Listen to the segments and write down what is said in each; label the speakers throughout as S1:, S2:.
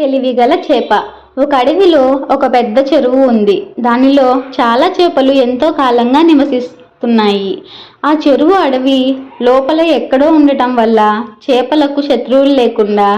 S1: తెలివిగల చేప. ఒక అడవిలో ఒక పెద్ద చెరువు ఉంది. దానిలో చాలా చేపలు ఎంతో కాలంగా నివసిస్తున్నాయి. ఆ చెరువు అడవి లోపల ఎక్కడో ఉండటం వల్ల చేపలకు శత్రువులు లేకుండా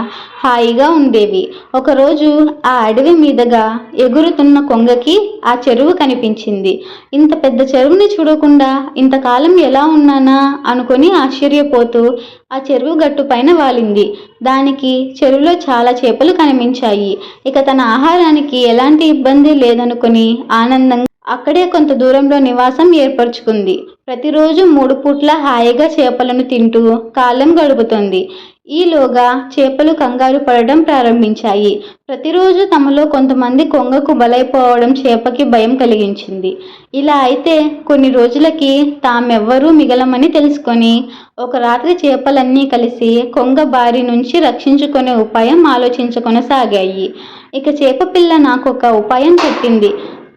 S1: హాయిగా ఉండేవి. ఒకరోజు ఆ అడవి మీదుగా ఎగురుతున్న కొంగకి ఆ చెరువు కనిపించింది. ఇంత పెద్ద చెరువుని చూడకుండా ఇంతకాలం ఎలా ఉన్నానా అనుకొని ఆశ్చర్యపోతూ ఆ చెరువు గట్టు పైన వాలింది. దానికి చెరువులో చాలా చేపలు కనిపించాయి. ఇక తన ఆహారానికి ఎలాంటి ఇబ్బంది లేదనుకొని ఆనందంగా అక్కడే కొంత దూరంలో నివాసం ఏర్పరచుకుంది. ప్రతిరోజు మూడు పూట్ల హాయిగా చేపలను తింటూ కాలం గడుపుతుంది. ఈలోగా చేపలు కంగారు పడడం ప్రారంభించాయి. ప్రతిరోజు తమలో కొంతమంది కొంగకు బలైపోవడం చేపకి భయం కలిగించింది. ఇలా అయితే కొన్ని రోజులకి తామెవ్వరూ మిగలమని తెలుసుకొని ఒక రాత్రి చేపలన్నీ కలిసి కొంగ బారి నుంచి రక్షించుకునే ఉపాయం ఆలోచించుకొనసాగాయి ఇక చేప పిల్ల నాకు ఒక ఉపాయం చెప్పింది.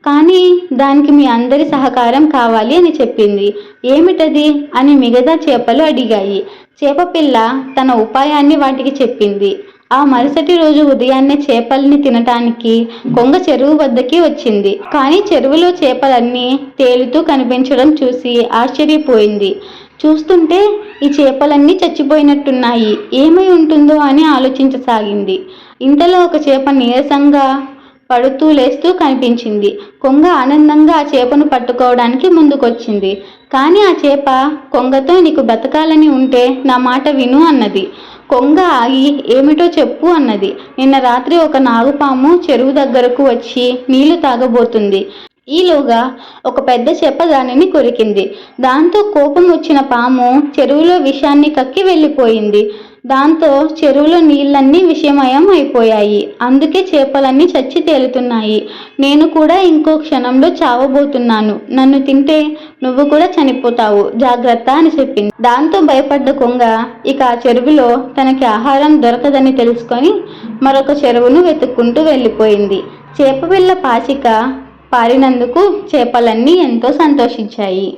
S1: కానీ దానికి మీ అందరి సహకారం కావాలి అని చెప్పింది. ఏమిటది? అని మిగతా చేపలు అడిగాయి. చేపపిల్ల తన ఉపాయాన్ని వాటికి చెప్పింది. ఆ మరుసటి రోజు ఉదయాన్నే చేపల్ని తినటానికి కొంగ చెరువు వద్దకి వచ్చింది. కానీ చెరువులో చేపలన్నీ తేలుతూ కనిపించడం చూసి ఆశ్చర్యపోయింది. చూస్తుంటే ఈ చేపలన్నీ చచ్చిపోయినట్టున్నాయి. ఏమై ఉంటుందో అని ఆలోచించసాగింది. ఇంతలో ఒక చేప నీరసంగా పడుతూ లేస్తూ కనిపించింది. కొంగ ఆనందంగా ఆ చేపను పట్టుకోవడానికి ముందుకొచ్చింది. కానీ ఆ చేప కొంగతో నీకు బ్రతకాలని ఉంటే నా మాట విను అన్నది. కొంగ ఆగి ఏమిటో చెప్పు అన్నది. నిన్న రాత్రి ఒక నాగుపాము చెరువు దగ్గరకు వచ్చి నీళ్ళు తాగబోతుంది. ఈలోగా ఒక పెద్ద చేప దానిని కొరికింది. దాంతో కోపం వచ్చిన పాము చెరువులో విషాన్ని కక్కి వెళ్ళిపోయింది. దాంతో చెరువులో నీళ్ళన్నీ విషమయం అయిపోయాయి. అందుకే చేపలన్నీ చచ్చి తేలుతున్నాయి. నేను కూడా ఇంకో క్షణంలో చావబోతున్నాను. నన్ను తింటే నువ్వు కూడా చనిపోతావు. జాగ్రత్త అని చెప్పింది. దాంతో భయపడ్డ కొంగ ఇక ఆ చెరువులో తనకి ఆహారం దొరకదని తెలుసుకొని మరొక చెరువును వెతుక్కుంటూ వెళ్ళిపోయింది. చేపపిల్ల పాచిక పారినందుకు చేపలన్నీ ఎంతో సంతోషించాయి.